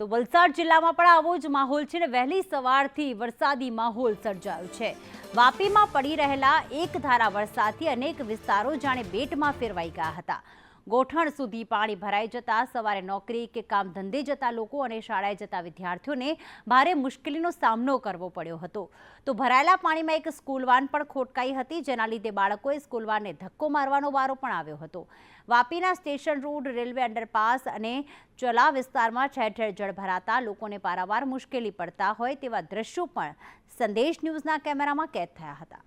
તો વલસાડ જિલ્લામાં પણ આવો જ માહોલ છે ને વહેલી સવારથી વરસાદી માહોલ સર્જાયો છે. વાપીમાં પડી રહેલા એક ધારા વરસાદથી અનેક વિસ્તારો જાણે બેટમાં ફેરવાઈ ગયા હતા. ગોઠણ સુધી પાણી ભરાઈ જતા સવારે નોકરી કે કામ ધંધે જતા લોકો અને શાળાએ જતા વિદ્યાર્થીઓને ભારે મુશ્કેલીનો સામનો કરવો પડ્યો હતો. તો ભરાયેલા પાણીમાં એક સ્કૂલ વાન પણ ખોટકાઈ હતી, જેના લીધે બાળકોએ સ્કૂલવાનને ધક્કો મારવાનો વારો પણ આવ્યો હતો. વાપીના સ્ટેશન રોડ રેલવે અંડરપાસ અને ચલા વિસ્તારમાં ઠેર ઠેર જળ ભરાતા લોકોને પારાવાર મુશ્કેલી પડતા હોય તેવા દ્રશ્યો પણ સંદેશ ન્યૂઝના કેમેરામાં કેદ થયા હતા.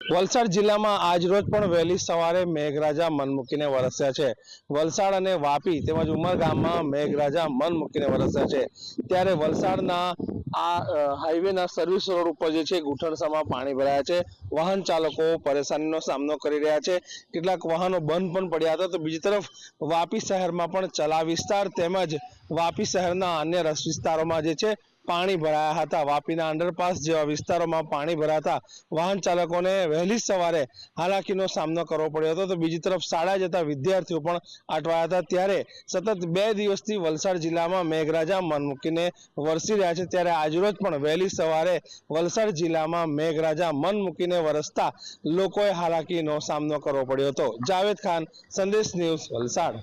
વલસાડ જિલ્લામાં આજરોજ પણ વહેલી સવારે મેઘરાજા મન મૂકીને વરસ્યા છે. વલસાડ અને વાપી તેમજ ઉમરગામમાં મેઘરાજા મન મૂકીને વરસ્યા છે. ત્યારે વલસાડના આ હાઈવેના સર્વિસ રોડ ઉપર જે છે ગુઠણસામાં પાણી ભરાયા છે. વાહન ચાલકો પરેશાનીનો સામનો કરી રહ્યા છે. કેટલાક વાહનો બંધ પણ પડ્યા હતા તો બીજી તરફ વાપી શહેરમાં પણ ચલા વિસ્તાર તેમજ વાપી શહેરના અન્ય રસ વિસ્તારોમાં જે છે પાણી ભરાયા હતા. વાપીના અંડરપાસ જેવા વિસ્તારોમાં પાણી ભરાતા વાહન ચાલકોને વહેલી સવારે હાલાકીનો સામનો કરવો પડ્યો હતો. તો બીજી તરફ શાળા જતા વિદ્યાર્થીઓ પણ અટવાયા હતા. ત્યારે સતત બે દિવસથી વલસાડ જિલ્લામાં મેઘરાજા મન મૂકીને વરસી રહ્યા છે. ત્યારે આજરોજ પણ વહેલી સવારે વલસાડ જિલ્લામાં મેઘરાજા મન મૂકીને વરસતા લોકોએ હાલાકીનો સામનો કરવો પડ્યો હતો. જાવેદ ખાન, સંદેશ ન્યૂઝ વલસાડ.